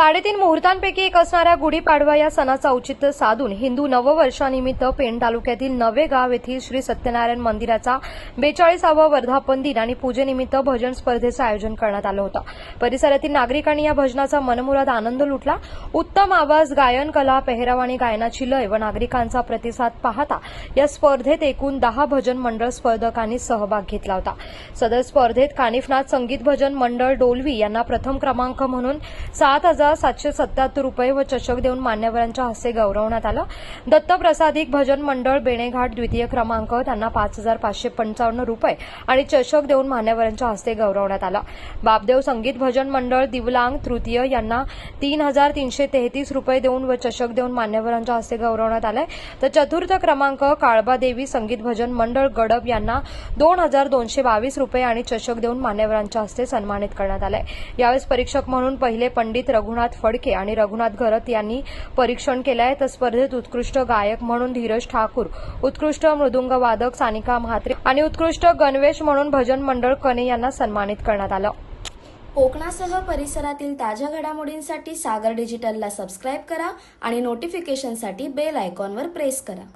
साडेतीन मुहूर्तांपैकी एक असणाऱ्या गुढीपाडवा या सणाचं औचित्य साधून हिंदू नववर्षानिमित्त पेण तालुक्यातील नवेगाव येथील श्री सत्यनारायण मंदिराचा बेचाळीसावा वर्धापन दिन आणि पूजेनिमित्त भजन स्पर्धेचं आयोजन करण्यात आलं होतं. परिसरातील नागरिकांनी या भजनाचा मनमुराद आनंद लुटला. उत्तम आवाज गायन कला पेहराव आणि गायनाची लय व नागरिकांचा प्रतिसाद पाहता या स्पर्धेत एकूण दहा भजन मंडळ स्पर्धकांनी सहभाग घेतला होता. सदर स्पर्धेत कानिफनाथ संगीत भजन मंडळ डोलवी यांना प्रथम क्रमांक म्हणून सात हजार सातशे सत्याहत्तर रुपये व चषक देऊन मान्यवरांच्या हस्ते गौरवण्यात आलं. दत्तप्रसादिक भजन मंडळ बेणेघाट द्वितीय क्रमांक त्यांना पाच हजार पाचशे पंचावन्न रुपये आणि चषक देऊन मान्यवरांच्या हस्ते गौरवण्यात आलं. बापदेव संगीत भजन मंडळ दिवलांग तृतीय यांना तीन हजार तीनशे तेहतीस रुपये देऊन व चषक देऊन मान्यवरांच्या हस्ते गौरवण्यात आलंय. तर चतुर्थ क्रमांक काळबादेवी संगीत भजन मंडळ गडब यांना दोन हजार दोनशे बावीस रुपये आणि चषक देऊन मान्यवरांच्या हस्ते सन्मानित करण्यात आलंय. यावेळेस परीक्षक म्हणून पहिले पंडित रघु रघुनाथ फडके आणि रघुनाथ घरत यांनी परीक्षण केलं आहे तर स्पर्धेत उत्कृष्ट गायक म्हणून धीरज ठाकूर उत्कृष्ट मृदुंग वादक सानिका म्हात्रे आणि उत्कृष्ट गणवेश म्हणून भजन मंडळ कने यांना सन्मानित करण्यात आलं. कोकणासह परिसरातील ताज्या घडामोडींसाठी सागर डिजिटलला सबस्क्राईब करा आणि नोटिफिकेशनसाठी बेल आयकॉनवर प्रेस करा.